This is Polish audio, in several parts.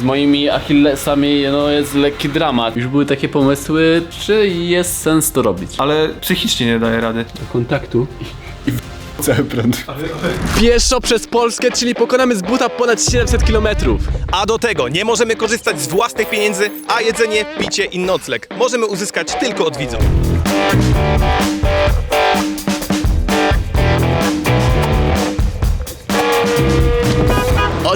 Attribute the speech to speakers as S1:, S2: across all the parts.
S1: Z moimi Achillesami no, jest lekki dramat. Już były takie pomysły, czy jest sens to robić.
S2: Ale psychicznie nie daje rady.
S1: Kontaktu. Cały prąd.
S3: Pieszo przez Polskę, czyli pokonamy z buta ponad 700 km.
S4: A do tego nie możemy korzystać z własnych pieniędzy, a jedzenie, picie i nocleg możemy uzyskać tylko od widzów.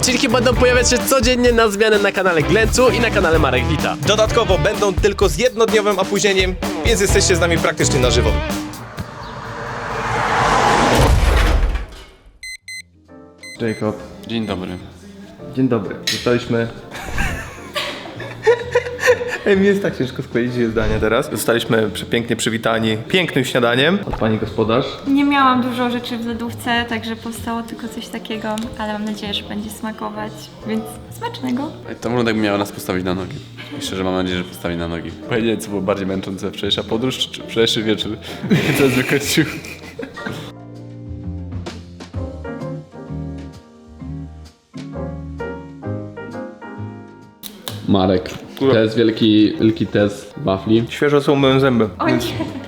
S3: Odcinki będą pojawiać się codziennie na zmianę na kanale Glencu i na kanale Marek Wita.
S4: Dodatkowo będą tylko z jednodniowym opóźnieniem, więc jesteście z nami praktycznie na żywo.
S2: Jacob,
S1: Dzień dobry.
S2: dzień dobry. Zostaliśmy... Ej, mi jest tak ciężko skleić dwie zdania teraz. Zostaliśmy przepięknie przywitani pięknym śniadaniem od pani gospodarz.
S5: Nie miałam dużo rzeczy w lodówce, także powstało tylko coś takiego, ale mam nadzieję, że będzie smakować, więc smacznego.
S1: To wygląda jakby miała nas postawić na nogi. I szczerze mam nadzieję, że postawi na nogi. Powiedzieć, co było bardziej męczące, wczorajsza podróż czy wczorajszy wieczór? Co wykończył? Marek, to jest wielki, wielki test wafli.
S2: Świeżo co umyłem zęby.
S5: O nie!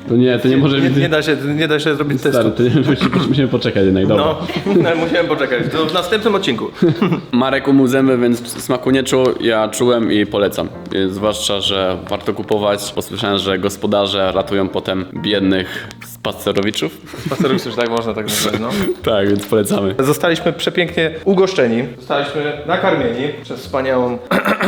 S1: To nie, to nie może
S2: Nie,
S1: być...
S2: nie, da się, nie da się zrobić testu.
S1: Stary, to nie, musimy, musimy poczekać jednak, dobra.
S2: No, ale musiałem poczekać. To w następnym odcinku.
S1: Marek umył zęby, więc smaku nie czuł, ja czułem i polecam. Y, Zwłaszcza, że warto kupować. Posłyszałem, że gospodarze ratują potem biednych spacerowiczów.
S2: Spacerów już tak można tak nazwać, no.
S1: tak, więc polecamy.
S2: Zostaliśmy przepięknie ugoszczeni. Zostaliśmy nakarmieni przez wspaniałą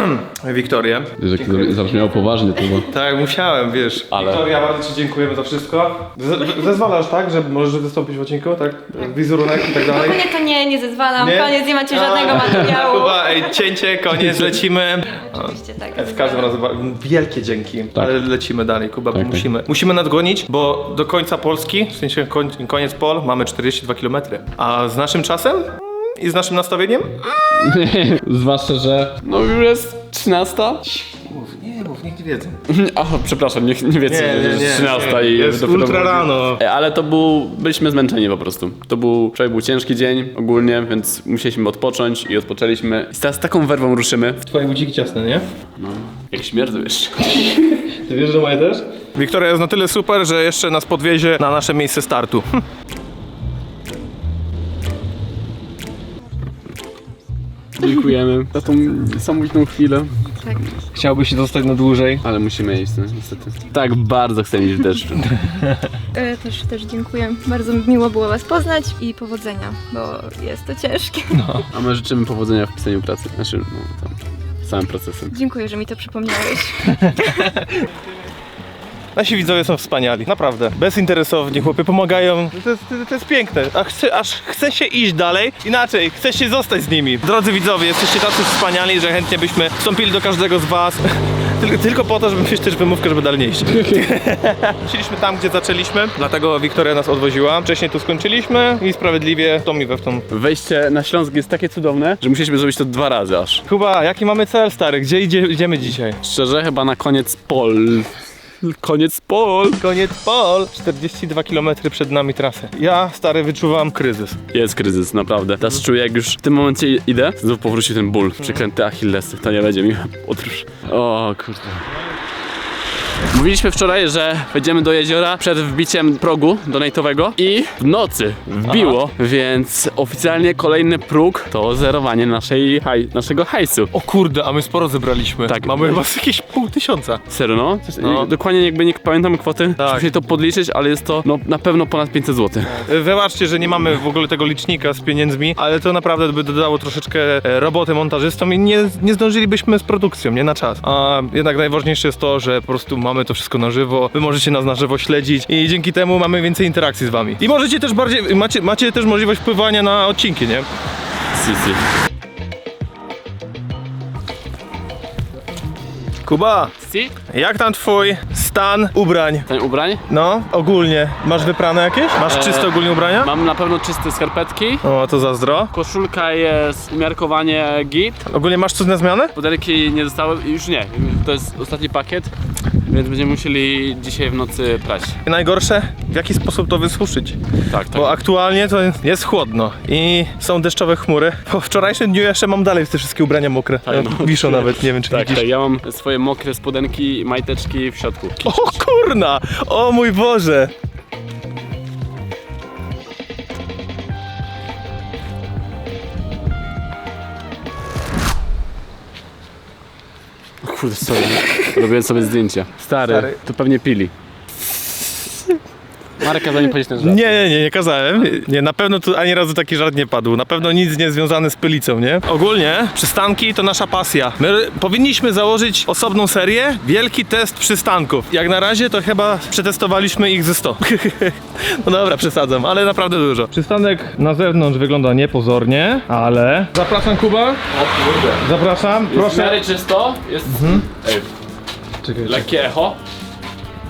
S2: Wiktorię.
S1: Wiesz, jak zabrzmiało poważnie to było.
S2: Tak, musiałem, wiesz.
S1: Ale-
S2: Wiktoria, bardzo Ci dziękujemy za wszystko. Z- zezwalasz, tak, że możesz wystąpić w odcinku, tak? Wizerunek i tak dalej?
S5: Nie, to nie, nie zezwalam, koniec, nie macie żadnego materiału.
S2: Kuba, ej, cięcie, koniec, lecimy.
S5: Oczywiście tak.
S2: W każdym razie ba- wielkie dzięki, ale lecimy dalej, Kuba, bo
S1: Tak, tak.
S2: musimy. Musimy nadgonić, bo do końca Polski, w sensie koń, koniec Pol, mamy 42 km. A z naszym czasem i z naszym nastawieniem?
S1: Zwłaszcza, że no już jest 13.
S2: Mów, nie mów, niech nie wiedzą.
S1: Aha, przepraszam, nie, nie wiecie,
S2: Nie,
S1: że
S2: nie, nie,
S1: jest 13
S2: nie.
S1: i
S2: Jest
S1: dopiero
S2: ultra rano.
S1: E, Ale to był, byliśmy zmęczeni po prostu. To był, wczoraj był ciężki dzień ogólnie, więc musieliśmy odpocząć i odpoczęliśmy. I teraz z taką werwą ruszymy.
S2: Twoje budziki ciasne, nie?
S1: Jak śmierdzą jeszcze.
S2: Ty wiesz, że moje też? Wiktoria jest na tyle super, że jeszcze nas podwiezie na nasze miejsce startu.
S1: Dziękujemy za tą niesamowitą chwilę.
S2: Chciałbyś zostać na dłużej?
S1: Ale musimy iść, no, niestety. Tak bardzo chcę iść w deszczu.
S5: E, też, też dziękuję. Bardzo miło było Was poznać i powodzenia, bo jest to ciężkie.
S1: A my życzymy powodzenia w pisaniu pracy. Znaczy, no, tam, samym procesem.
S5: Dziękuję, że mi to przypomniałeś.
S2: Nasi widzowie są wspaniali, naprawdę. Bezinteresowni, chłopie pomagają. To jest, to jest piękne. A chce, aż chce się iść dalej. Inaczej, chce się zostać z nimi. Drodzy widzowie, jesteście tacy wspaniali, że chętnie byśmy wstąpili do każdego z was. Tylko, tylko po to, żeby mieć też wymówkę, żeby dalej nie iść. Chcieliśmy tam, gdzie zaczęliśmy, dlatego Wiktoria nas odwoziła. Wcześniej tu skończyliśmy i sprawiedliwie to mi we w tą.
S1: Wejście na Śląsk jest takie cudowne, że musieliśmy zrobić to dwa razy aż.
S2: Kuba, jaki mamy cel, stary? Gdzie idzie, idziemy dzisiaj?
S1: Szczerze, chyba na koniec pol. Koniec pol.
S2: Koniec Pol. 42 km przed nami trasy. Ja, stary, wyczuwam kryzys.
S1: Jest kryzys, naprawdę. Teraz czuję, jak już w tym momencie idę, znów powróci ten ból. Przeklęte Achillesy, to nie będzie mi podróż. O kurde. Mówiliśmy wczoraj, że wejdziemy do jeziora przed wbiciem progu donatowego i w nocy wbiło, więc oficjalnie kolejny próg to zerowanie naszej haj, naszego hajsu.
S2: O kurde, a my sporo zebraliśmy.
S1: Tak.
S2: Mamy chyba z jakieś pół tysiąca.
S1: Serio, no?
S2: No.
S1: Dokładnie jakby nie pamiętam kwoty,
S2: Tak.
S1: muszę to podliczyć, ale jest to no, na pewno ponad 500 zł.
S2: E, Wybaczcie, że nie mamy w ogóle tego licznika z pieniędzmi, ale to naprawdę by dodało troszeczkę e, roboty montażystom i nie, nie zdążylibyśmy z produkcją, nie na czas. A jednak najważniejsze jest to, że po prostu mamy to wszystko na żywo, wy możecie nas na żywo śledzić i dzięki temu mamy więcej interakcji z wami. I możecie też bardziej, macie, macie też możliwość wpływania na odcinki, nie?
S1: Si, si.
S2: Kuba,
S1: Si?
S2: jak tam twój stan ubrań?
S1: Ten ubrań?
S2: No, ogólnie. Masz wyprane jakieś? Masz
S1: Eee,
S2: czyste ogólnie ubrania?
S1: Mam na pewno czyste skarpetki.
S2: O, to zazdro.
S1: Koszulka jest umiarkowanie git.
S2: Ogólnie masz coś na zmianę?
S1: Modelki nie zostały, już nie. To jest ostatni pakiet. Więc będziemy musieli dzisiaj w nocy prać.
S2: I najgorsze, w jaki sposób to wysuszyć.
S1: Tak, tak.
S2: Bo aktualnie to jest chłodno i są deszczowe chmury. Po wczorajszym dniu jeszcze mam dalej te wszystkie ubrania mokre.
S1: Tak, no.
S2: Wiszą nawet, nie wiem czy
S1: Tak,
S2: widzisz.
S1: tak, ja mam swoje mokre spodenki i majteczki w środku.
S2: O kurna! O mój Boże!
S1: Kurde, sorry. Robiłem sobie zdjęcia. Stary,
S2: Stary.
S1: to pewnie pili. Marek kazał mi powiedzieć ten żart.
S2: Nie, nie, nie, nie kazałem. Nie, na pewno tu ani razu taki żart nie padł. Na pewno nic nie związane z pylicą, nie? Ogólnie przystanki to nasza pasja. My powinniśmy założyć osobną serię Wielki test przystanków. Jak na razie to chyba przetestowaliśmy ich ze 100. no dobra, przesadzam, ale naprawdę dużo. Przystanek na zewnątrz wygląda niepozornie, ale... Zapraszam Kuba.
S1: O kurde.
S2: Zapraszam,
S1: Jest w
S2: proszę.
S1: miarę czysto, jest Ej,
S2: Czekaj,
S1: lekkie echo.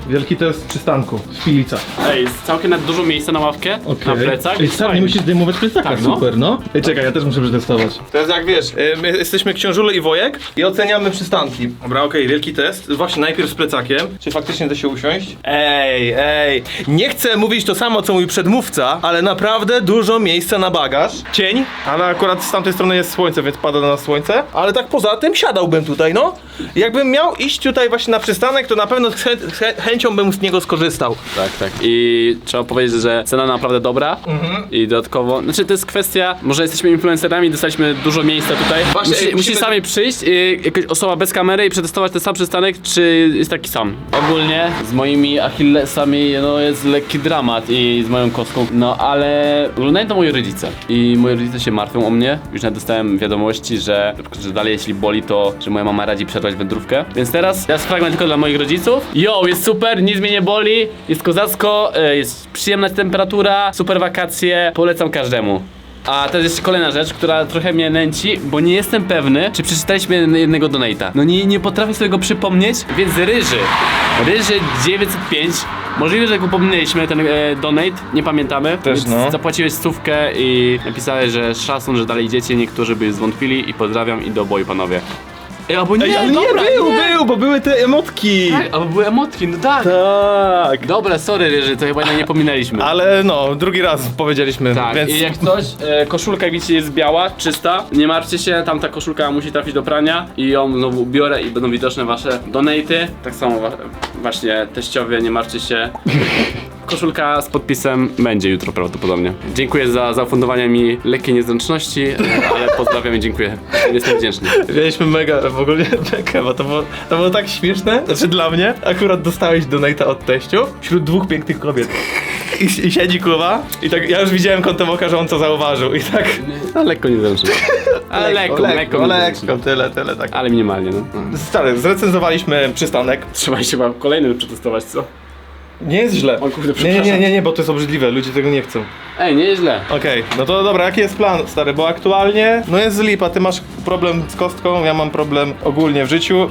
S2: Wielki test przystanku w Pilicach.
S1: Ej, jest całkiem nawet dużo miejsca na ławkę, na plecach.
S2: Ej,
S1: jest
S2: stary, nie
S1: fajnie.
S2: musisz zdejmować plecaka,
S1: Tak, no.
S2: super, no. Ej, czekaj, ja też muszę przetestować. To jest jak wiesz, y, my jesteśmy książule i wojek i oceniamy przystanki. Dobra, okej, wielki test. Właśnie najpierw z plecakiem. Czy faktycznie da się usiąść? Ej, ej, nie chcę mówić to samo, co mój przedmówca, ale naprawdę dużo miejsca na bagaż. Cień, ale akurat z tamtej strony jest słońce, więc pada na nas słońce. Ale tak poza tym siadałbym tutaj, no. Jakbym miał iść tutaj właśnie na przystanek, to na pewno chę chę chęcią bym z niego skorzystał.
S1: Tak, tak. I trzeba powiedzieć, że cena naprawdę dobra.
S2: Mhm.
S1: I dodatkowo, znaczy to jest kwestia, może jesteśmy influencerami, dostaliśmy dużo miejsca tutaj.
S2: Właśnie,
S1: Musi,
S2: ej, musimy-
S1: sami przyjść, y, jakaś osoba bez kamery i przetestować ten sam przystanek, czy jest taki sam. Ogólnie z moimi Achillesami no jest lekki dramat i z moją kostką, no ale oglądają to moi rodzice. I moi rodzice się martwią o mnie. Już nawet dostałem wiadomości, że, na przykład, że dalej jeśli boli, to że moja mama radzi przerwać wędrówkę. Więc teraz ja fragment tylko dla moich rodziców. Yo, jest super, nic mnie nie boli, jest kozacko, e, jest przyjemna temperatura, super wakacje, polecam każdemu. A teraz jeszcze kolejna rzecz, która trochę mnie nęci, bo nie jestem pewny, czy przeczytaliśmy jednego donata. No nie, nie potrafię sobie go przypomnieć, więc Ryży. Ryży 905. Możliwe, że go pominęliśmy, ten e, donate, nie pamiętamy.
S2: Też
S1: więc
S2: no.
S1: Zapłaciłeś stówkę i napisałeś, że szacun, że dalej idziecie, niektórzy by zwątpili i pozdrawiam i do boju panowie. Ej, albo nie,
S2: Ej, ale
S1: dobra,
S2: nie, był, był, bo były te emotki.
S1: Tak, albo były emotki, no tak.
S2: Tak.
S1: Dobra, sorry Ryży, to chyba nie pominęliśmy.
S2: Ale no, drugi raz powiedzieliśmy,
S1: Tak,
S2: więc
S1: i jak coś, e, koszulka jak widzicie jest biała, czysta, nie martwcie się, tamta koszulka musi trafić do prania i ją znowu biorę i będą widoczne wasze donaty. Tak samo wa właśnie teściowie, nie martwcie się. Koszulka z podpisem będzie jutro prawdopodobnie. Dziękuję za zafundowanie mi lekkiej niezręczności, ale pozdrawiam i dziękuję. Jestem wdzięczny.
S2: mieliśmy mega, w ogóle mega, bo to było, to było tak śmieszne, znaczy dla mnie, akurat dostałeś donate'a od teściu wśród dwóch pięknych kobiet. I, I siedzi Kuba i tak, ja już widziałem kątem oka, że on to zauważył i tak...
S1: A lekko niezręczny. Ale lekko, lekko, niezręczny.
S2: lekko, tyle, tyle, tak.
S1: Ale minimalnie, no.
S2: Stary, zrecenzowaliśmy przystanek.
S1: Trzeba się chyba kolejny przetestować, co?
S2: Nie jest źle.
S1: O kurde,
S2: nie, nie,
S1: przepraszam.
S2: nie, nie, nie, bo to jest obrzydliwe, ludzie tego nie chcą.
S1: Ej, nie jest źle.
S2: Okej, no to dobra, jaki jest plan, stary? Bo aktualnie, no jest lipa, ty masz problem z kostką, ja mam problem ogólnie w życiu,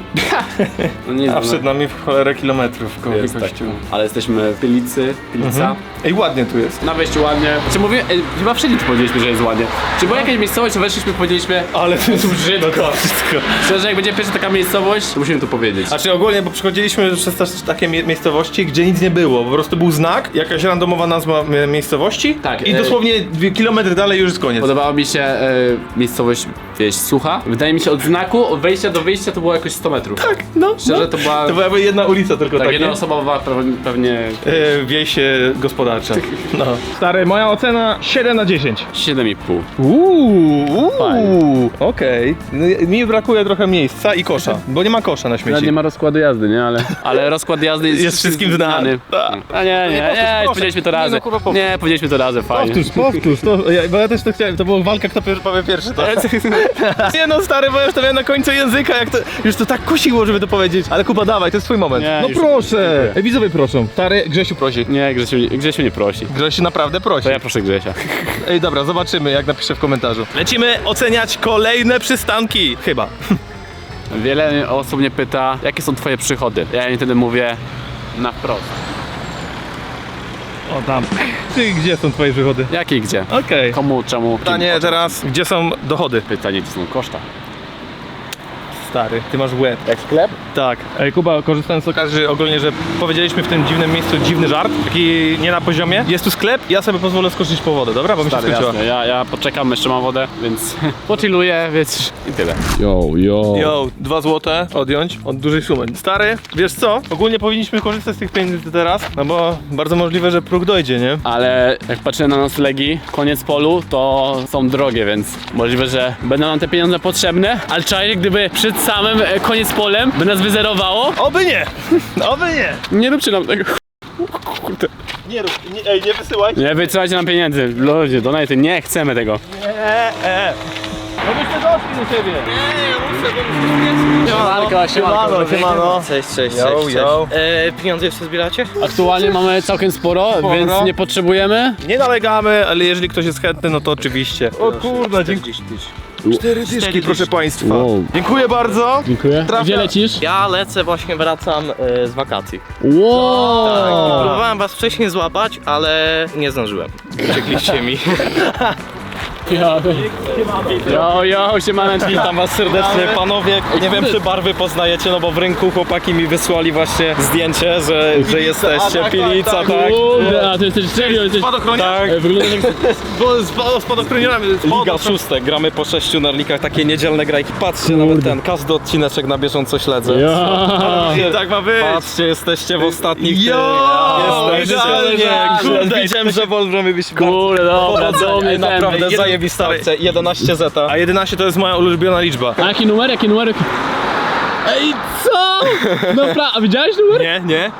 S1: No nie jest
S2: a
S1: źle.
S2: przed nami w cholerę kilometrów koło
S1: Jest tak.
S2: kościół.
S1: Ale jesteśmy w Pilicy, Pilica.
S2: Ej, ładnie tu jest.
S1: Na wejściu ładnie. Czy mówię, e, chyba wszędzie tu powiedzieliśmy, że jest ładnie. Czy była jakaś miejscowość, to weszliśmy, powiedzieliśmy,
S2: Ale to jest brzydko. wszystko.
S1: szczerze, jak będzie pierwsza taka miejscowość, to musimy to powiedzieć.
S2: Znaczy ogólnie, bo przychodziliśmy przez też takie mie- miejscowości, gdzie nic nie było. Po prostu był znak, jakaś randomowa nazwa e, miejscowości
S1: Tak,
S2: i
S1: e-
S2: dosłownie dwie kilometr dalej już jest koniec.
S1: Podobała mi się e, miejscowość wieś Sucha. Wydaje mi się od znaku, od wejścia do wyjścia to było jakoś 100 metrów.
S2: Tak, no.
S1: Szczerze,
S2: no.
S1: to była-
S2: To była jakby jedna ulica tylko
S1: Tak,
S2: tak,
S1: jedna
S2: nie?
S1: osobowa pewnie, pewnie
S2: E, wieś e, gospodarcza. No. Stary, moja ocena 7 na 10.
S1: 7,5.
S2: Uuu, uuu. okej. No, Mi brakuje trochę miejsca i kosza, bo nie ma kosza na
S1: Nawet
S2: śmieci.
S1: nie ma rozkładu jazdy, nie? Ale, ale rozkład jazdy jest,
S2: Jest wszystkim znany. Tak.
S1: A nie, nie,
S2: nie,
S1: nie,
S2: powtórz,
S1: nie,
S2: proszę.
S1: powiedzieliśmy to
S2: Nie,
S1: razem.
S2: no, powtórz.
S1: Nie, powiedzieliśmy to razem, fajnie.
S2: Powtórz, powtórz, to, ja, bo ja też to chciałem, to była walka, kto pier- powie pierwszy to. Nie no stary, bo ja już to miałem na końcu języka, jak to, już to tak kusiło, żeby to powiedzieć. Ale Kuba, dawaj, to jest twój moment.
S1: Nie,
S2: no
S1: już-
S2: proszę. Ej, widzowie proszą. Stary, Grzesiu prosi.
S1: Nie, Grzesiu, Grzesiu nie prosi.
S2: Grzesiu naprawdę prosi.
S1: To ja proszę Grzesia.
S2: Ej, dobra, zobaczymy, jak napiszę w komentarzu. Lecimy oceniać kolejne przystanki. Chyba.
S1: Wiele osób mnie pyta, jakie są twoje przychody. Ja im wtedy mówię na wprost.
S2: O, tam. Ty, gdzie są twoje wychody?
S1: Jakie i gdzie?
S2: Okej.
S1: Komu, czemu? kim,
S2: Pytanie teraz, gdzie są dochody?
S1: Pytanie, gdzie są koszta.
S2: Stary. Ty masz łeb.
S1: Jak sklep?
S2: Tak. Ej, Kuba, korzystając z okazji ogólnie, że powiedzieliśmy w tym dziwnym miejscu dziwny żart, taki nie na poziomie. Jest tu sklep, ja sobie pozwolę skoczyć po wodę, dobra? Bo mi się
S1: Stary,
S2: skończyła.
S1: jasne. Ja, ja poczekam, jeszcze mam wodę, więc pochilluję, więc i tyle. Yo, yo.
S2: Yo, dwa złote odjąć od dużej sumy. Stary, wiesz co? Ogólnie powinniśmy korzystać z tych pieniędzy teraz, no bo bardzo możliwe, że próg dojdzie, nie?
S1: Ale jak patrzę na noclegi, koniec polu, to są drogie, więc możliwe, że będą nam te pieniądze potrzebne, ale czaj, gdyby przed samym e, koniec polem by nas wyzerowało,
S2: Oby nie! Oby nie!
S1: nie róbcie nam tego. Kurde.
S2: Nie rób, nie, ej, nie wysyłaj.
S1: Nie wysyłajcie nam pieniędzy. Ludzie, donajty, nie chcemy tego.
S2: E, e. No byście doszli do siebie.
S1: Siemanko,
S2: Siemano, siemano.
S6: Cześć, cześć,
S2: Yo,
S6: cześć, cześć.
S2: yo.
S6: E, pieniądze jeszcze zbieracie?
S1: Aktualnie mamy całkiem sporo,
S2: Sporo.
S1: więc nie potrzebujemy.
S2: Nie nalegamy, ale jeżeli ktoś jest chętny, no to oczywiście. O kurde, dziękuję. Cztery dyszki, proszę państwa.
S1: Wow.
S2: Dziękuję bardzo.
S1: Dziękuję.
S2: Trafia-
S1: Gdzie lecisz?
S6: Ja lecę, właśnie wracam e, z wakacji.
S1: Wow!
S6: Próbowałem was wcześniej złapać, ale nie zdążyłem. Uciekliście mi.
S1: Jo, jo, siemaneczki.
S7: Witam was serdecznie, panowie. Nie wiem, czy barwy poznajecie, no bo w rynku chłopaki mi wysłali właśnie zdjęcie, że, że jesteście. Pilica, tak.
S1: Kurde, a ty jesteś serio, jesteś...
S2: Spadochroniarz.
S7: Tak,
S1: Ej, Wyglądasz jak...
S2: Bo z spadochroniarzem.
S7: Liga szóstek, gramy po sześciu narlikach, takie niedzielne grajki. Patrzcie, nawet ten, każdy odcineczek na bieżąco śledzę.
S1: Ja.
S2: Tak ma być.
S7: Patrzcie, jesteście w ostatnich
S2: Jo.
S7: Jesteście.
S2: idealnie.
S7: Kurde, widziałem, że Wolbromy byś
S1: Kurde, dobra, do mnie.
S7: Naprawdę, akcja. 11 zeta.
S2: A 11 to jest moja ulubiona liczba.
S1: A jaki numer, jaki numer? Ej, co? Dobra, a widziałeś numer?
S2: Nie, nie.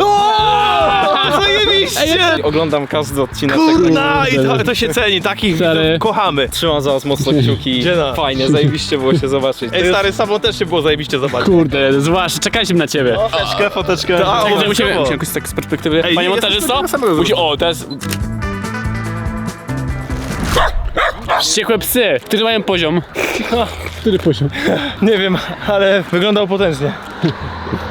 S2: O, zajebiście!
S7: Oglądam każdy odcinek.
S2: Kurna, i to, to się ceni, takich
S1: Stary.
S2: kochamy.
S7: Trzymam za was mocno kciuki.
S2: Dziena.
S7: Fajnie, zajebiście było się zobaczyć.
S2: Ej, stary, samą też się było zajebiście zobaczyć.
S1: Kurde, zwłaszcza, czekaliśmy na ciebie.
S2: Foteczkę, foteczkę. Tak,
S1: musimy, musimy jakoś tak z perspektywy.
S2: Ej,
S1: Panie
S2: nie,
S1: montażysto? Musi, o, teraz... Wściekłe psy, którzy mają poziom. Który poziom?
S2: Nie wiem, ale wyglądał potężnie.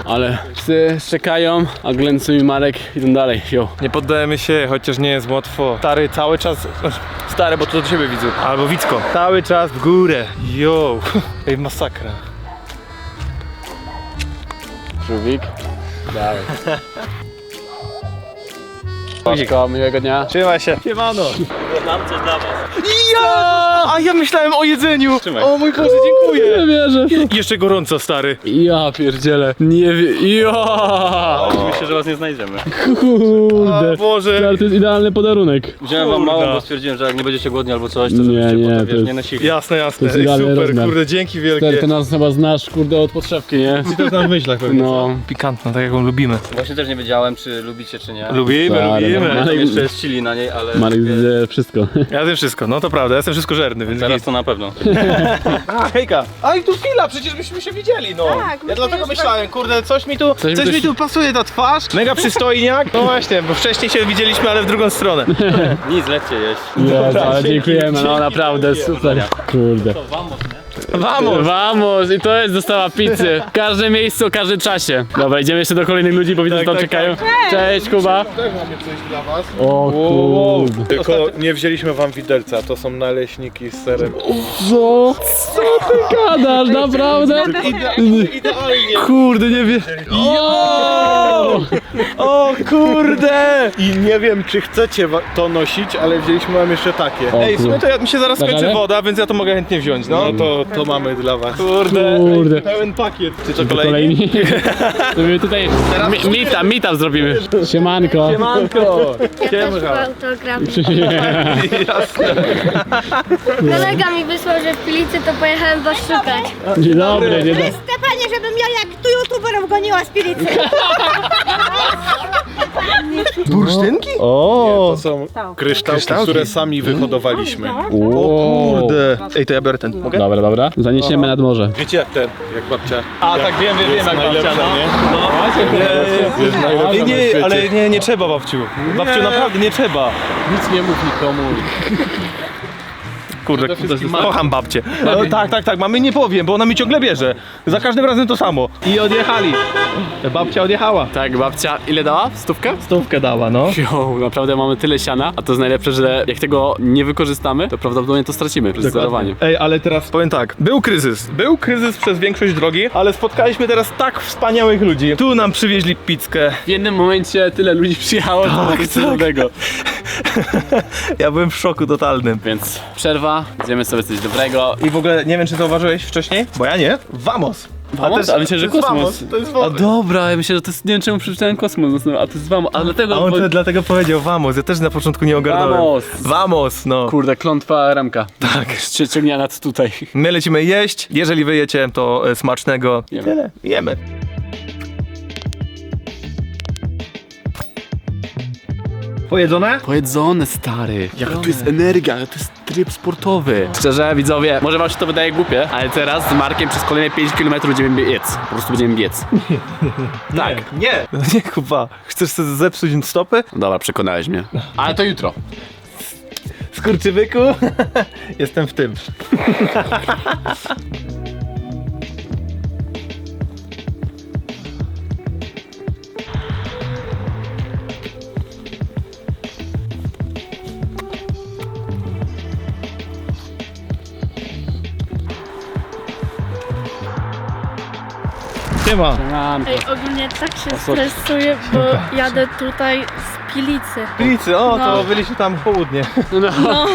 S1: Ale psy czekają, a Glencu i Marek idą dalej, yo.
S2: Nie poddajemy się, chociaż nie jest łatwo. Stary, cały czas... Stary, bo to do ciebie widzę. Albo Wicko. Cały czas w górę. Yo. Ej, masakra.
S1: Żółwik. Dalej. Paczko, miłego dnia.
S2: Trzymaj się. Siemano. Mam coś dla was. Ja! A ja myślałem o jedzeniu. O mój Boże, dziękuję.
S1: Nie wierzę.
S2: Je- Jeszcze gorąco, stary.
S1: Ja pierdzielę. Nie wie... Ja!
S7: Myślę, że was nie znajdziemy.
S1: Kurde.
S2: O Boże.
S1: Stary, to jest idealny podarunek.
S7: Wziąłem wam mało, bo stwierdziłem, że jak nie będziecie głodni albo coś, to
S1: Nie,
S7: żebyście
S1: nie,
S7: potem,
S1: to
S7: wiesz,
S1: jest-
S7: nie nosili.
S2: Jasne, jasne.
S1: To jest
S2: Ej, super,
S1: rozmiar.
S2: kurde, dzięki
S1: Stary,
S2: wielkie.
S1: to nas chyba znasz, kurde, od podszewki, nie?
S2: I to jest na myślach pewnie.
S1: No.
S2: Pikantna, tak jak ją lubimy.
S7: Właśnie też nie wiedziałem, czy lubicie, czy nie.
S2: Lubimy,
S1: Stary,
S2: lubimy.
S7: Tam jeszcze jest chili na niej, ale
S1: Marek zje wszystko.
S2: Ja wiem wszystko, no to prawda, jestem wszystko żerny, więc
S7: teraz
S2: git.
S7: to na pewno.
S2: A, hejka. A i tu chwila, przecież byśmy się widzieli, no.
S5: Tak,
S2: ja dlatego myślałem, kurde, coś mi tu, coś,
S1: mi tu
S2: mi tu pasuje na twarz. Mega przystojniak. No właśnie, bo wcześniej się widzieliśmy, ale w drugą stronę.
S7: Nic, lećcie jeść.
S1: Jezu, ale dziękujemy, no naprawdę, super. Kurde.
S2: Vamos.
S1: Vamos! I to jest dostawa pizzy. W każdym miejscu, w każdym czasie. Dobra, idziemy jeszcze do kolejnych ludzi, bo widzę, że tam
S2: tak,
S1: czekają. Cześć, Kuba.
S8: Też mamy coś dla was.
S1: O kurde.
S8: Tylko nie wzięliśmy wam widelca, to są naleśniki z serem.
S1: Co? Co ty gadasz, naprawdę?
S2: Idealnie.
S1: Kurde, nie wiem.
S2: O! O kurde!
S8: I nie wiem, czy chcecie wa- to nosić, ale wzięliśmy wam jeszcze takie.
S1: O
S2: Ej, w sumie to ja, mi się zaraz
S1: Tak,
S2: skończy woda, więc ja to mogę chętnie wziąć, no.
S8: No to, to mamy dla was.
S2: Kurde.
S1: Kurde.
S2: Pełen pakiet. Czy to kolejny?
S1: Kolejni. To my tutaj mi, meetup, meetup zrobimy. Siemanko.
S2: Manko.
S9: Ja też chyba autograf. Kolega mi wysłał, że w Pilicy to pojechałem was szukać.
S1: Dzień dobry, dzień dobry.
S10: Stefanie, żebym ja jak tu youtuberów goniła z pilicy.
S2: Bursztynki?
S1: O,
S8: To są kryształki, które sami wyhodowaliśmy.
S1: o
S2: Kurde. Ej, to ja biorę ten. Mogę?
S1: Dobra, dobra. Zaniesiemy nad morze.
S8: Wiecie jak ten, jak babcia.
S2: A, tak wiem, wiem, wiem, jak babcia,
S8: najlepsza,
S2: no.
S8: nie?
S2: No.
S8: Jest najlepsza
S2: Ale
S8: na
S2: nie, ale nie, nie trzeba babciu. Babciu, naprawdę nie trzeba.
S1: Nic nie mów nikomu.
S2: Kurde, kocham babcię. No, tak, tak, tak, mamy nie powiem, bo ona mi ciągle bierze. Za każdym razem to samo. I odjechali. Babcia odjechała.
S1: Tak, babcia, ile dała? Stówkę?
S2: Stówkę dała, no.
S1: Jo, naprawdę mamy tyle siana, a to jest najlepsze, że jak tego nie wykorzystamy, to prawdopodobnie to stracimy przy sterowaniu.
S2: Ej, ale teraz powiem tak, był kryzys. Był kryzys przez większość drogi, ale spotkaliśmy teraz tak wspaniałych ludzi. Tu nam przywieźli pizzkę.
S1: W jednym momencie tyle ludzi przyjechało do
S2: tak. Ja byłem w szoku totalnym.
S1: Więc przerwa, zjemy sobie coś dobrego.
S2: I w ogóle nie wiem, czy zauważyłeś wcześniej, bo ja nie. Vamos.
S1: Vamos? A myślę, że
S2: to jest
S1: kosmos.
S2: Vamos, to jest
S1: A
S2: Vamos.
S1: dobra, ja myślę, że to jest, nie wiem czemu przeczytałem kosmos, no, a to jest wam, a dlatego...
S2: A on
S1: bo-
S2: to dlatego powiedział Vamos, ja też na początku nie ogarnąłem.
S1: Vamos.
S2: Vamos, no.
S1: Kurde, klątwa Remka. Tak. Ciągnia nad tutaj.
S2: My lecimy jeść, jeżeli wy jecie, to e, smacznego.
S1: Jemy.
S2: Tyle, jemy. Pojedzone?
S1: Pojedzone, stary. Jaka tu jest energia, to jest tryb sportowy. Szczerze, widzowie, może wam się to wydaje głupie, ale teraz z Markiem przez kolejne 5 km będziemy biec. Po prostu będziemy biec. tak.
S2: Nie. No nie, Kuba. Chcesz sobie zepsuć stopy?
S1: Dobra, przekonałeś mnie. Ale to jutro.
S2: Skurczybyku? Jestem w tym. Siema.
S9: Ej, ogólnie tak się stresuję, bo jadę tutaj z Pilicy.
S2: Pilicy, o, to
S9: No.
S2: byliśmy tam południe.
S9: No.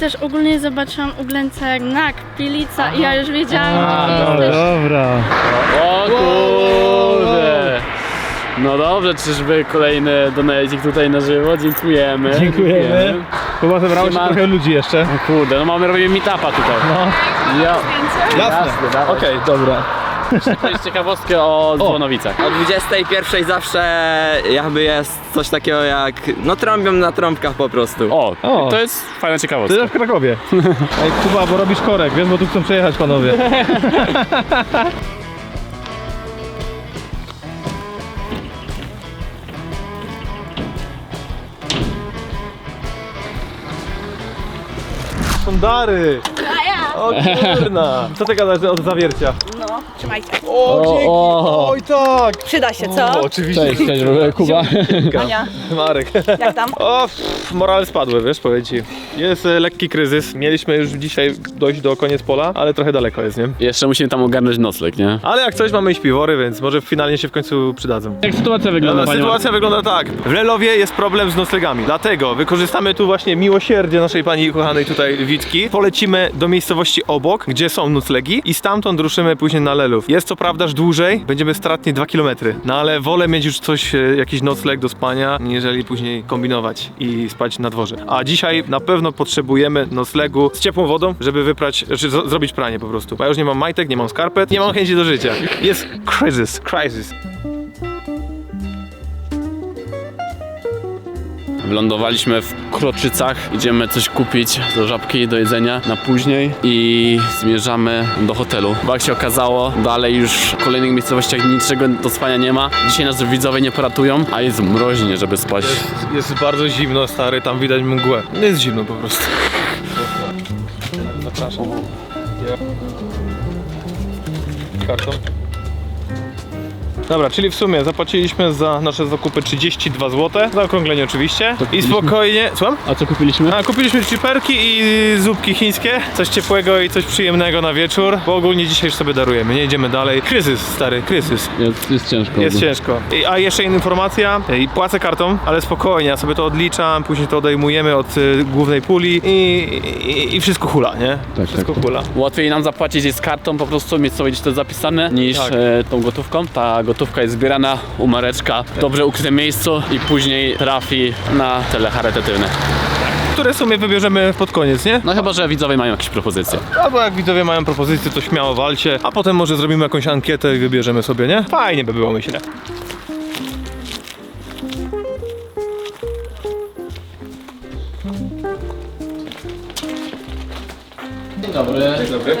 S9: Też ogólnie zobaczyłam u Glęca jak nak, Pilica i ja już wiedziałam, że jesteś...
S2: dobra.
S1: O kurde. No dobrze, czyżby kolejny donajcik tutaj na żywo? Dziękujemy.
S2: Dziękujemy. Chyba zebrało się
S1: Siema.
S2: trochę ludzi jeszcze.
S1: O kurde, no mamy robimy meetupa tutaj. No. Ja,
S2: Jasne.
S1: dawaj.
S2: Okej, dobra.
S1: To jest ciekawostkę o dzwonowicach.
S11: O 21 zawsze jakby jest coś takiego jak, no trąbią na trąbkach po prostu.
S1: O,
S2: O.
S1: to jest fajna
S2: Ty
S1: ciekawostka.
S2: w Krakowie. Ej, Kuba, bo robisz korek, wiesz, bo tu chcą przejechać panowie. Sondary! O kurna! Co ty gadasz od zawiercia?
S10: Trzymajcie.
S2: O, dzięki!
S1: o.
S2: Oj tak!
S10: Przyda się, co?
S2: oczywiście.
S1: Cześć, cześć, Kuba.
S10: Ania,
S2: Marek.
S10: jak tam?
S2: O, pff, morale spadły, wiesz, powiem ci. Jest e, lekki kryzys. Mieliśmy już dzisiaj dojść do koniec pola, ale trochę daleko jest, nie?
S1: Jeszcze musimy tam ogarnąć nocleg, nie?
S2: Ale jak coś, mamy i śpiwory, więc może finalnie się w końcu przydadzą.
S1: Jak sytuacja
S2: No, sytuacja wygląda tak. W Lelowie jest problem z noclegami. Dlatego wykorzystamy tu właśnie miłosierdzie naszej pani kochanej tutaj Witki. Polecimy do miejscowości obok, gdzie są noclegi i stamtąd ruszymy później na Lelów. Jest co prawdaż dłużej, będziemy stratnie 2 km. No ale wolę mieć już coś, e, jakiś nocleg do spania, niżeli później kombinować i spać na dworze. A dzisiaj na pewno potrzebujemy noclegu z ciepłą wodą, żeby wyprać, znaczy zrobić pranie po prostu. Bo ja już nie mam majtek, nie mam skarpet, nie mam chęci do życia. Jest kryzys, crisis.
S1: Wylądowaliśmy w Kroczycach, idziemy coś kupić do żabki, do jedzenia na później i zmierzamy do hotelu. Bo jak się okazało, dalej już w kolejnych miejscowościach niczego do spania nie ma. Dzisiaj nas widzowie nie poratują, a jest mroźnie, żeby spać.
S2: Jest bardzo zimno, stary, tam widać mgłę. Jest zimno po prostu. Zapraszam. Kartą. Dobra, czyli w sumie zapłaciliśmy za nasze zakupy 32 zł, zaokrąglenie oczywiście. I spokojnie. Słucham?
S1: A co kupiliśmy?
S2: A, kupiliśmy chiperki i zupki chińskie, coś ciepłego i coś przyjemnego na wieczór, bo ogólnie dzisiaj już sobie darujemy, nie idziemy dalej. Kryzys, stary, kryzys.
S1: Jest, jest ciężko.
S2: Jest ciężko. I, a jeszcze inna informacja, i płacę kartą, ale spokojnie, ja sobie to odliczam, później to odejmujemy od y, głównej puli i, i, i wszystko hula, nie?
S1: Tak,
S2: wszystko
S1: tak.
S2: hula.
S1: Łatwiej nam zapłacić jest kartą, po prostu mieć sobie gdzieś to zapisane, niż
S2: Tak.
S1: e, tą gotówką. Ta gotówka jest zbierana u Mareczka w dobrze ukrytym miejscu i później trafi na cele charytatywne.
S2: Które w sumie wybierzemy pod koniec, nie?
S1: No chyba, że widzowie mają jakieś propozycje.
S2: Albo jak widzowie mają propozycje, to śmiało walcie, a potem może zrobimy jakąś ankietę i wybierzemy sobie, nie? Fajnie by było, myślę.
S1: Dzień dobry. Dzień dobry.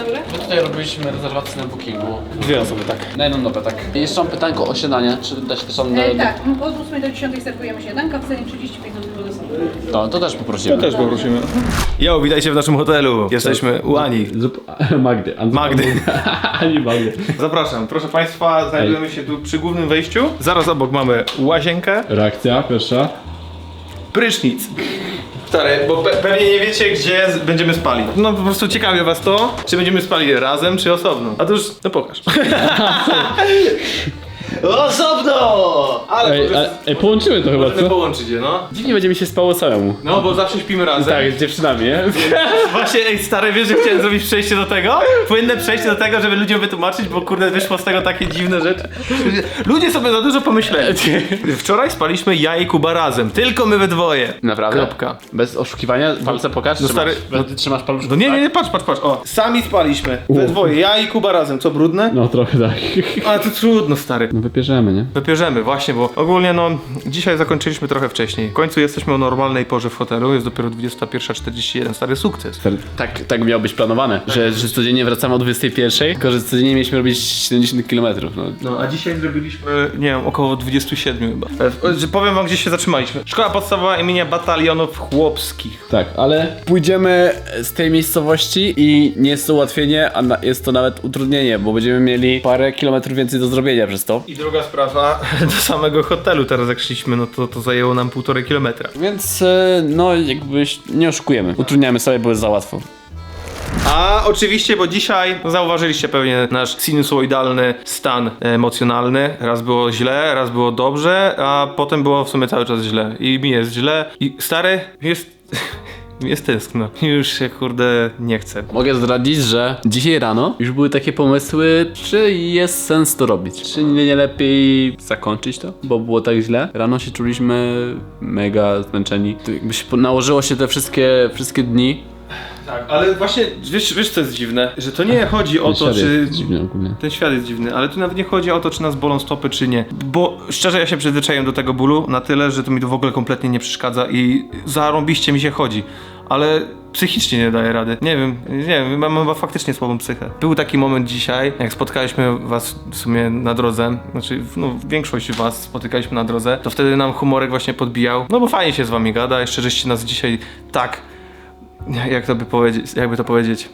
S1: Tutaj robiliśmy rezerwację na bookingu.
S2: Dwie osoby, tak.
S1: Na jedną dobę, tak. Jeszcze mam pytanko o śniadanie, czy da się też tam...
S10: E, tak, od 8 do 10 serwujemy śniadanka w cenie 35 zł do.
S1: To, to też poprosimy.
S2: To też poprosimy. Jo, witajcie w naszym hotelu. Jesteśmy u Ani.
S1: Zup... Magdy. An-
S2: Magdy.
S1: Ani Magdy.
S2: Zapraszam. Proszę Państwa, znajdujemy się tu przy głównym wejściu. Zaraz obok mamy łazienkę,
S1: Reakcja pierwsza.
S2: prysznic. Stary, bo pe pewnie nie wiecie, gdzie będziemy spali. No po prostu ciekawie was to, czy będziemy spali razem, czy osobno. A to już, no pokaż. osobno! Ale
S1: Ej,
S2: po
S1: a, ej, połączymy to chyba,
S2: Możemy
S1: co?
S2: połączyć je, no.
S1: Dziwnie będzie mi się spało samemu.
S2: No, bo zawsze śpimy razem.
S1: Tak, z dziewczynami, nie?
S2: Właśnie, ej, stary, wiesz, że chciałem zrobić przejście do tego? Płynne przejście do tego, żeby ludziom wytłumaczyć, bo kurde, wyszło z tego takie dziwne rzeczy. Ludzie sobie za dużo pomyśleli. Wczoraj spaliśmy ja i Kuba razem, tylko my we dwoje.
S1: Naprawdę?
S2: Kropka.
S1: Bez oszukiwania? Palce pokaż?
S2: No
S1: Trzymasz-
S2: stary,
S1: Ty trzymasz paluszek?
S2: No nie, nie, nie, patrz, patrz, patrz, o. Sami spaliśmy, we dwoje, ja i Kuba razem, co brudne?
S1: No trochę tak.
S2: A to trudno, stary.
S1: Wypierzemy, nie?
S2: Wypierzemy, właśnie, bo ogólnie no, dzisiaj zakończyliśmy trochę wcześniej. W końcu jesteśmy o normalnej porze w hotelu, jest dopiero 21.41, stary sukces.
S1: Tak, tak miało być planowane, że, że codziennie wracamy o 21, tylko że codziennie mieliśmy robić 70 km. No.
S2: No, a dzisiaj zrobiliśmy, nie wiem, około 27 chyba. E, że powiem wam, gdzie się zatrzymaliśmy. Szkoła podstawowa imienia batalionów chłopskich.
S1: Tak, ale pójdziemy z tej miejscowości i nie jest to ułatwienie, a na, jest to nawet utrudnienie, bo będziemy mieli parę kilometrów więcej do zrobienia przez to.
S2: I druga sprawa, do samego hotelu teraz jak szliśmy, no to, to zajęło nam półtorej kilometra.
S1: Więc e, no jakby nie oszukujemy. Utrudniamy sobie, bo jest za łatwo.
S2: A oczywiście, bo dzisiaj zauważyliście pewnie nasz sinusoidalny stan emocjonalny. Raz było źle, raz było dobrze, a potem było w sumie cały czas źle. I mi jest źle. I stary, jest... Jest tęskno. Już się kurde nie chcę.
S1: Mogę zdradzić, że dzisiaj rano już były takie pomysły, czy jest sens to robić. Czy nie, nie lepiej zakończyć to, bo było tak źle. Rano się czuliśmy mega zmęczeni. To jakby się po- nałożyło się te wszystkie, wszystkie dni.
S2: Tak, ale właśnie wiesz, wiesz co jest dziwne? Że to nie chodzi o to, czy...
S1: jest dziwny ogólnie.
S2: Ten świat jest dziwny, ale tu nawet nie chodzi o to, czy nas bolą stopy, czy nie. Bo szczerze ja się przyzwyczaiłem do tego bólu na tyle, że to mi to w ogóle kompletnie nie przeszkadza i zarąbiście mi się chodzi. Ale psychicznie nie daję rady. Nie wiem, nie wiem, mam chyba faktycznie słabą psychę. Był taki moment dzisiaj, jak spotkaliśmy was w sumie na drodze, znaczy no, większość was spotykaliśmy na drodze, to wtedy nam humorek właśnie podbijał. No bo fajnie się z wami gada, jeszcze żeście nas dzisiaj tak, jak to by powiedzieć, jakby to powiedzieć...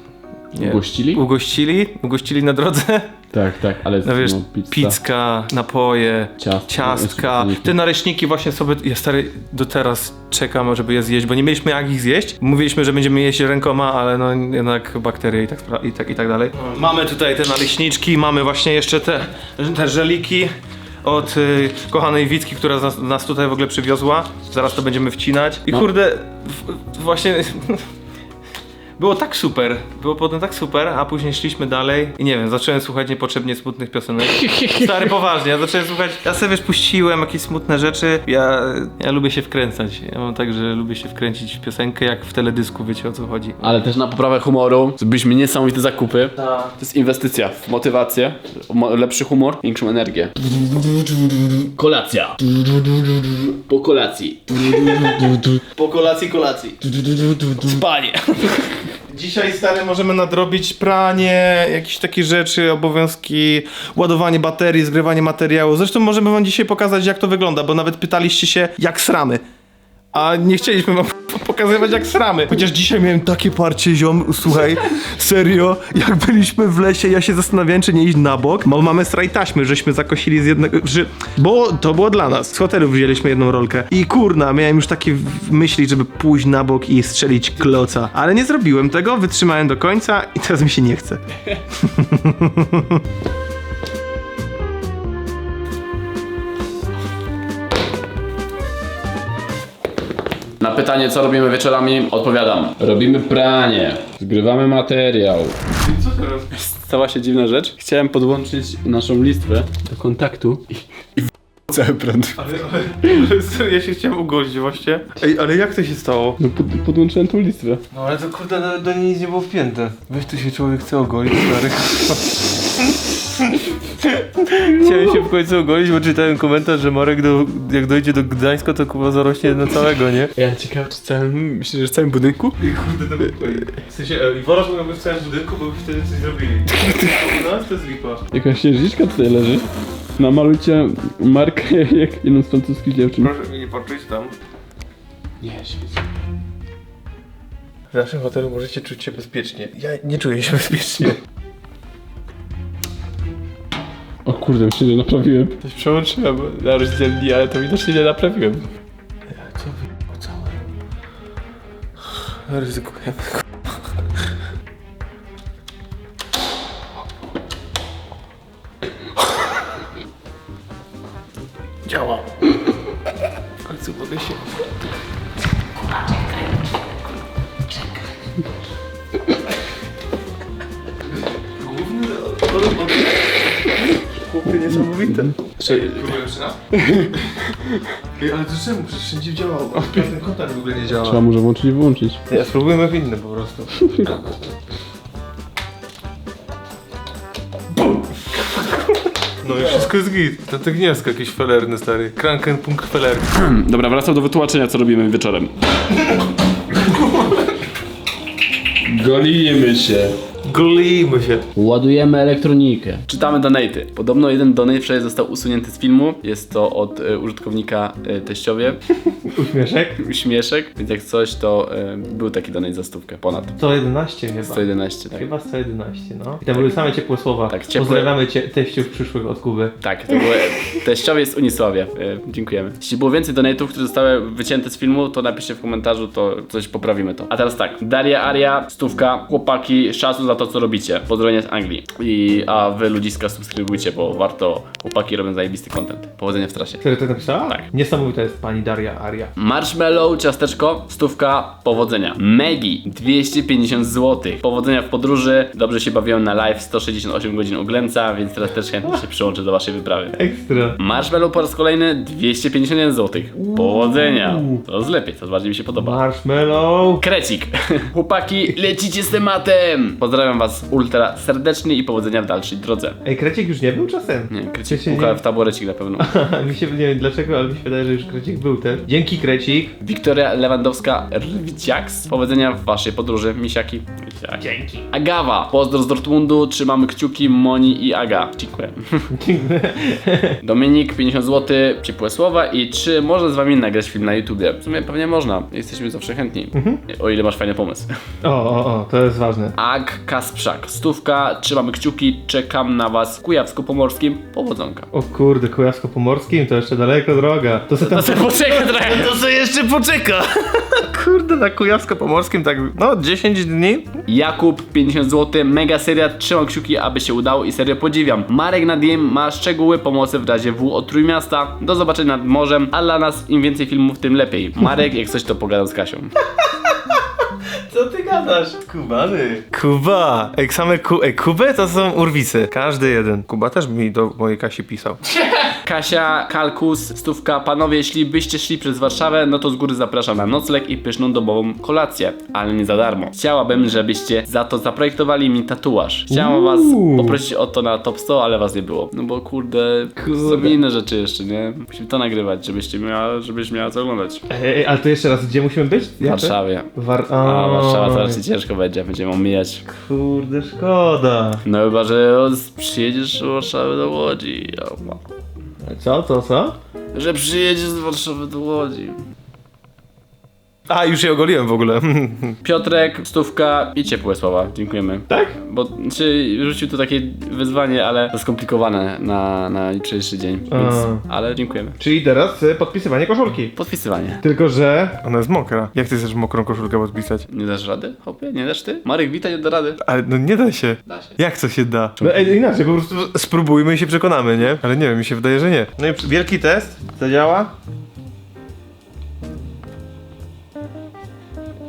S2: Nie.
S1: Ugościli?
S2: Ugościli? Ugościli na drodze?
S1: Tak, tak, ale
S2: No wiesz,
S1: pizza.
S2: pizzka, napoje,
S1: Ciastka.
S2: ciastka. Te naleśniki właśnie sobie, ja stary, do teraz czekam, żeby je zjeść, bo nie mieliśmy jak ich zjeść. Mówiliśmy, że będziemy jeść rękoma, ale no jednak bakterie i tak, i tak, i tak dalej. Mamy tutaj te naleśniczki, mamy właśnie jeszcze te, te żeliki od y, kochanej Wicki, która nas, nas tutaj w ogóle przywiozła. Zaraz to będziemy wcinać. I
S1: No.
S2: kurde, w, właśnie... Było tak super, było potem tak super, a później szliśmy dalej i nie wiem, zacząłem słuchać niepotrzebnie smutnych piosenek. Stary, poważnie, ja zacząłem słuchać, ja sobie wiesz, puściłem jakieś smutne rzeczy, ja, ja lubię się wkręcać. Ja mam tak, że lubię się wkręcić w piosenkę, jak w teledysku, wiecie o co chodzi.
S1: Ale też na poprawę humoru zrobiliśmy niesamowite zakupy. To jest inwestycja w motywację, mo- lepszy humor, większą energię. Kolacja. Po kolacji.
S2: Po kolacji, kolacji. Spanie. Dzisiaj, stary, możemy nadrobić pranie, jakieś takie rzeczy, obowiązki, ładowanie baterii, zgrywanie materiału. Zresztą możemy wam dzisiaj pokazać, jak to wygląda, bo nawet pytaliście się, jak sramy. A nie chcieliśmy wam pokazywać, jak sramy. Chociaż dzisiaj miałem takie parcie ziom, słuchaj, serio, jak byliśmy w lesie, ja się zastanawiałem, czy nie iść na bok, bo mamy straj taśmy, żeśmy zakosili z jednego, że, bo to było dla nas. Z hotelu wzięliśmy jedną rolkę i kurna, miałem już takie w- myśli, żeby pójść na bok i strzelić kloca. Ale nie zrobiłem tego, wytrzymałem do końca i teraz mi się nie chce.
S1: pytanie, co robimy wieczorami, odpowiadam. Robimy pranie, zgrywamy materiał.
S2: Co teraz?
S1: Stała się dziwna rzecz. Chciałem podłączyć naszą listwę do kontaktu i, cały prąd.
S2: Ale, ale, serio, ja się chciałem ugolić właśnie. Ej, ale jak to się stało?
S1: No pod, podłączyłem tą listwę.
S2: No ale to kurde, nawet do niej nic nie było wpięte. Weź tu się człowiek chce ogolić, stary. Chciałem się w końcu ogolić, bo czytałem komentarz, że Marek do, jak dojdzie do Gdańska, to kuba zarośnie na całego, nie?
S1: Ja ciekawe, czy całym, myślisz, że w całym budynku?
S2: I kurde, to. W sensie, e, i woros mógłby w całym budynku, bo by wtedy coś zrobili. No, to jest lipa.
S1: Jakaś księżniczka tutaj leży. Namalujcie markę jak jedną z francuskich dziewczyn.
S2: Proszę mnie nie patrzeć tam.
S1: Nie, świeć.
S2: W naszym hotelu możecie czuć się bezpiecznie. Ja nie czuję się bezpiecznie.
S1: Kurde, myślę, że naprawiłem.
S2: Coś przełączyłem na rozdzielni, ale to widocznie nie naprawiłem. Co wy... całe? Ryzykujemy. Działa. W końcu mogę się... Chłopie, niesamowite. Próbuję jeszcze raz? Ej, ale to czemu? Przecież wszędzie działało. Ten kontakt w ogóle nie działa.
S1: Trzeba może włączyć i wyłączyć.
S2: Ja spróbujemy w innym po prostu. No i wszystko jest git. To te gniazdko jakieś felerny, stary. Krankenpunkt felerny.
S1: Dobra, wracam do wytłumaczenia, co robimy wieczorem. Golimy się.
S2: Glimy się.
S1: Ładujemy elektronikę. Czytamy donaty. Podobno jeden donate wczoraj został usunięty z filmu. Jest to od e, użytkownika e, teściowie.
S2: Uśmieszek?
S1: Śmieszek. Więc jak coś, to e, był taki donate za stówkę. Ponad.
S2: 111 chyba.
S1: 111, tak.
S2: Chyba 111, no. I tam były same ciepłe słowa.
S1: Tak, ciepłe.
S2: Pozdrawiamy cię, teściów przyszłych od Kuby.
S1: Tak, to było teściowie z Unisławia. E, dziękujemy. Jeśli było więcej donate'ów, które zostały wycięte z filmu, to napiszcie w komentarzu, to coś poprawimy to. A teraz tak, Daria Aria, stówka, chłopaki, szacun za to, co robicie. Pozdrowienia z Anglii. I, a wy ludziska subskrybujcie, bo warto, chłopaki robią zajebisty content. Powodzenia w trasie.
S2: Który to napisała?
S1: Tak.
S2: Niesamowita jest pani Daria Aria.
S1: Marshmallow, ciasteczko, stówka, powodzenia. Megi, 250 zł. Powodzenia w podróży, dobrze się bawiłem na live, 168 godzin u Glęca, więc teraz też chętnie się przyłączę do waszej wyprawy.
S2: Ekstra.
S1: Marshmallow po raz kolejny 251 zł. Powodzenia. To jest lepiej, to bardziej mi się podoba.
S2: Marshmallow.
S1: Krecik. Chłopaki, lecicie z tematem. Pozdrawiam was ultra serdecznie i powodzenia w dalszej drodze.
S2: Ej, Krecik już nie był czasem?
S1: Nie, krecik
S2: się
S1: puka
S2: nie-
S1: w taborecik na pewno.
S2: mi się nie wiem dlaczego, ale mi się wydaje, że już Krecik był ten. Dzięki Krecik.
S1: Wiktoria Lewandowska Rwiciaks. Powodzenia w waszej podróży, misiaki. misiaki. Dzięki. Agawa. Pozdro z Dortmundu. Trzymamy kciuki Moni i Aga. Dziękuję. Dominik, 50 zł. Ciepłe słowa. I czy może z wami nagrać film na YouTubie? W sumie pewnie można. Jesteśmy zawsze chętni. O ile masz fajny pomysł.
S2: O, o, o, to jest ważne.
S1: Ag Kasprzak. Stówka. Trzymamy kciuki. Czekam na was w Kujawsko-Pomorskim. Powodzonka.
S2: O kurde, Kujawsko-Pomorskim to jeszcze daleko droga. To se tam...
S1: To sobie poczekaj trochę.
S2: To se jeszcze poczeka. Kurde, na Kujawsko-Pomorskim tak, no 10 dni.
S1: Jakub, 50 zł, mega seria, trzymam kciuki, aby się udało i serio podziwiam. Marek na DM ma szczegóły pomocy w razie W od Trójmiasta. Do zobaczenia nad morzem, a dla nas im więcej filmów, tym lepiej. Marek, jak coś to pogadam z Kasią.
S2: Co ty gadasz? Kubany. Kuba. Ej, same ku... Ej, Kubę to są urwisy. Każdy jeden. Kuba też mi do mojej Kasi pisał.
S1: Kasia, Kalkus, stówka. Panowie, jeśli byście szli przez Warszawę, no to z góry zapraszam na nocleg i pyszną dobową kolację, ale nie za darmo. Chciałabym, żebyście za to zaprojektowali mi tatuaż. Chciałam was poprosić o to na top 100, ale was nie było. No bo kurde, są inne rzeczy jeszcze, nie? Musimy to nagrywać, żebyście miała, żebyś miała co oglądać.
S2: Ej, ej, ale to jeszcze raz, gdzie musimy być?
S1: W Warszawie.
S2: War...
S1: A, Warszawa to raczej ciężko będzie, będziemy omijać.
S2: Kurde, szkoda.
S1: No chyba, że przyjedziesz z Warszawy do Łodzi. Ja,
S2: Co, to co?
S1: Że przyjedziesz z Warszawy do Łodzi.
S2: A, już je ogoliłem w ogóle.
S1: Piotrek, stówka i ciepłe słowa. Dziękujemy.
S2: tak?
S1: Bo czy rzucił tu takie wyzwanie, ale to skomplikowane na, na jutrzejszy dzień. Więc, ale dziękujemy.
S2: Czyli teraz y, podpisywanie koszulki.
S1: Podpisywanie.
S2: Tylko, że... Ona jest mokra. Jak ty chcesz mokrą koszulkę podpisać?
S1: Nie dasz rady? Hopie, nie dasz ty? Marek, witaj, nie da rady.
S2: Ale no nie da się.
S1: Da się.
S2: Jak to się da? No ej, inaczej, po prostu spróbujmy i się przekonamy, nie? Ale nie wiem, mi się wydaje, że nie. No i wielki test. Zadziała?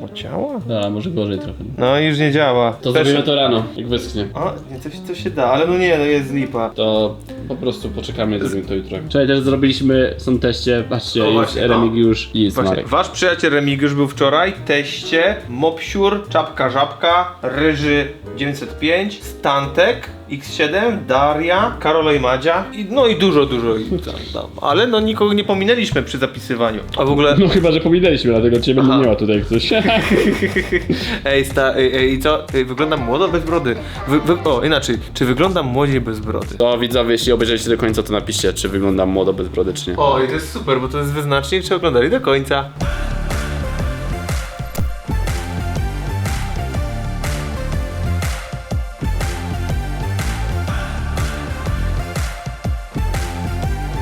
S2: O, ciała?
S1: Da, może gorzej trochę.
S2: No i już nie działa.
S1: To
S2: Też-
S1: zrobimy to rano, jak wyschnie.
S2: O, nie, coś, coś się da, ale no nie, no jest lipa.
S1: To po prostu poczekamy zrobimy to jutro. Czyli też zrobiliśmy, są teście, patrzcie,
S2: O,
S1: jest
S2: właśnie,
S1: Remigiusz i jest
S2: Właśnie,
S1: Marek.
S2: wasz przyjaciel Remigiusz był wczoraj, teście, Mopsiur, Czapka Żabka, Ryży 905, Stantek, X7, Daria, Karola i Madzia, i, no i dużo, dużo. I tam, tam. Ale no nikogo nie pominęliśmy przy zapisywaniu. A w ogóle...
S1: No chyba, że pominęliśmy, dlatego cię będę
S2: Aha.
S1: miała tutaj ktoś.
S2: Ej, sta, ej, ej, i co? Ej, wyglądam młodo bez brody. Wy, wy, o, inaczej, czy wyglądam młodziej bez brody?
S1: To widzowie, jeśli obejrzeliście do końca, to napiszcie, czy wyglądam młodo bez brody, czy nie.
S2: O, i to jest super, bo to jest wyznacznik, czy oglądali do końca.